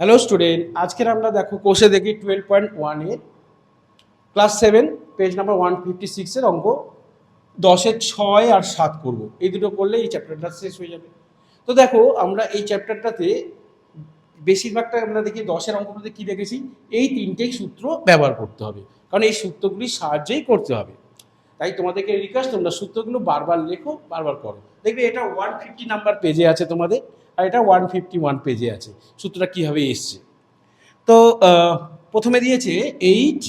Hello student আজকের আমরা দেখো কোর্সে দেখি টুয়েলভ পয়েন্ট ওয়ানে class seven page number one fifty সিক্সের অঙ্ক দশের ছয় আর সাত করব। এই দুটো করলে এই চ্যাপ্টারটা শেষ হয়ে যাবে। তো দেখো, আমরা এই চ্যাপ্টারটাতে বেশিরভাগটা আমরা দেখি দশের অঙ্কগুলোতে কী দেখেছি? এই তিনটেই সূত্র ব্যবহার করতে হবে। কারণ এই সূত্রগুলির সাহায্যেই করতে হবে। তাই তোমাদেরকে রিকোয়েস্ট তোমরা সূত্রগুলো বারবার লেখো, বারবার করো। দেখবে এটা ওয়ান ফিফটি নাম্বার পেজে আছে তোমাদের, আর এটা ওয়ান ফিফটি ওয়ান পেজে আছে। সূত্রটা কীভাবে এসছে? তো প্রথমে দিয়েছে eight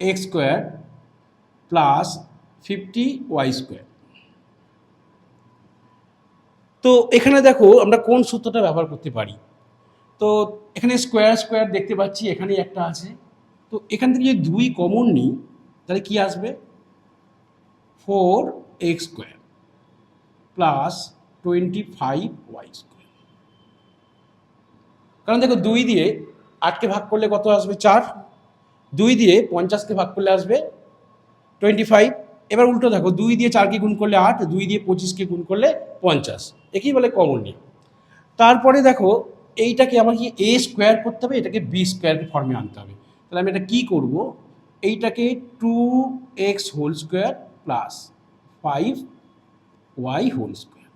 x square plus fifty y square তো, এখানে দেখো আমরা কোন সূত্রটা ব্যবহার করতে পারি। তো, এখানে স্কোয়ার স্কোয়ার দেখতে পাচ্ছি এখানে একটা আছে। তো এখান থেকে যদি দুই কমন নিই, তাহলে কি আসবে? Four x square plus twenty five y square কারণ দেখো দুই দিয়ে আটকে ভাগ করলে কত আসবে? চার। দুই দিয়ে পঞ্চাশকে ভাগ করলে আসবে টোয়েন্টি ফাইভ এবার উল্টো দেখো, দুই দিয়ে চারকে গুণ করলে আট, দুই দিয়ে পঁচিশকে গুণ করলে পঞ্চাশ। একেই বলে কমন নিয়ম। তারপরে দেখো, এইটাকে আমাকে এ স্কোয়ার করতে হবে, এটাকে বি স্কোয়ার ফর্মে আনতে হবে। তাহলে আমি এটা কী করব? এইটাকে two x whole square plus five y whole square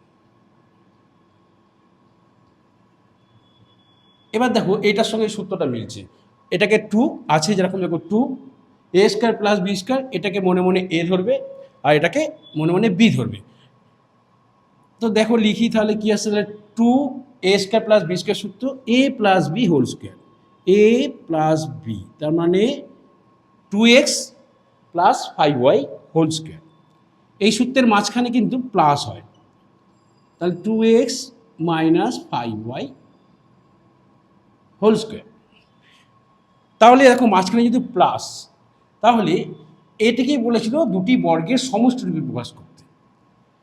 এবার দেখো এটার সঙ্গে সূত্রটা মিলছে। এটাকে টু আছে যেরকম দেখো two a square plus b square এটাকে মনে মনে এ ধরবে, আর এটাকে মনে মনে বি ধরবে। তো দেখো, লিখি তাহলে কি আসছে? তাহলে two a square plus b square সূত্র a plus b whole square a plus b তার মানে two x plus five y whole square এই সূত্রের মাঝখানে কিন্তু প্লাস হয়। তাহলে two x minus five y whole square তাহলে দেখো মাঝখানে যদি প্লাস তাহলে এটিকেই বলেছিল দুটি বর্গের সমষ্টি রূপে প্রকাশ করতে।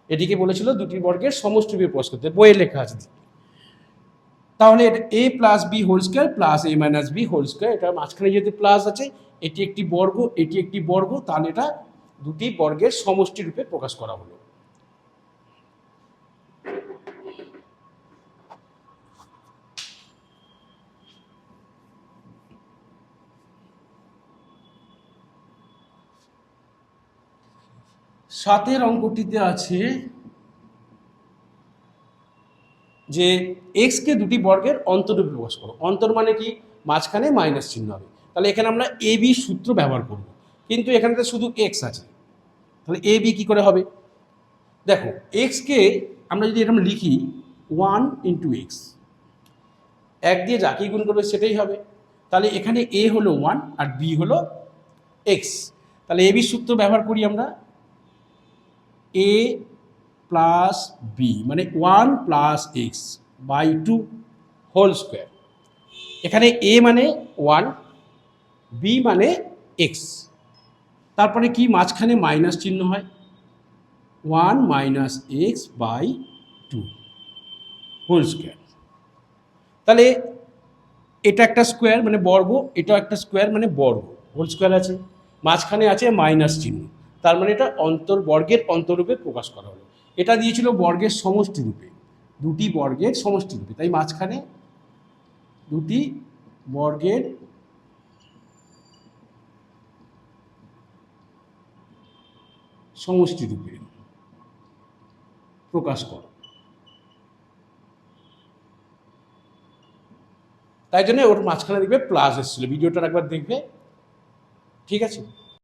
এটিকে বলেছিল দুটি বর্গের সমষ্টি রূপে প্রকাশ করতে। বইয়ে লেখা আছে। তাহলে a plus b whole square plus a minus b whole square এটা মাঝখানে যদি প্লাস আছে, এটি একটি বর্গ, এটি একটি বর্গ, তাহলে এটা দুটি বর্গের সমষ্টি রূপে প্রকাশ করা হলো। সাতের অঙ্কটিতে আছে যে এক্সকে দুটি বর্গের অন্তরূপে প্রকাশ করো। অন্তর মানে কি? মাঝখানে মাইনাস চিহ্ন হবে। তাহলে এখানে আমরা এ, বি সূত্র ব্যবহার করব। কিন্তু এখানে তো শুধু এক্স আছে। তাহলে এ, বি কী করে হবে? দেখো এক্সকে আমরা যদি এরকম লিখি ওয়ান ইন্টু এক্স এক দিয়ে যাকেই গুণ করবে সেটাই হবে। তাহলে এখানে এ হলো ওয়ান আর বি হলো এক্স তাহলে এ, বি সূত্র ব্যবহার করি আমরা। এ প্লাস বি মানে one plus x by two whole square এখানে এ মানে ওয়ান বি মানে এক্স তারপরে কি মাঝখানে মাইনাস চিহ্ন হয়? One minus x by two whole square তাহলে এটা একটা স্কোয়ার মানে বর্গ, এটাও একটা স্কোয়ার মানে বর্গ হোল স্কোয়ার আছে। মাঝখানে আছে মাইনাস চিহ্ন। তার মানে এটা অন্তর, বর্গের অন্তরূপে প্রকাশ করা হলো। এটা দিয়েছিল বর্গের সমষ্টি রূপে। দুটি বর্গের সমষ্টি রূপে। তাই মাঝখানে দুটি বর্গের সমষ্টি রূপে প্রকাশ কর। তাই জন্য ওর মাঝখানে দেখবে প্লাস এসেছিল। ভিডিওটা একবার দেখবে। ঠিক আছে?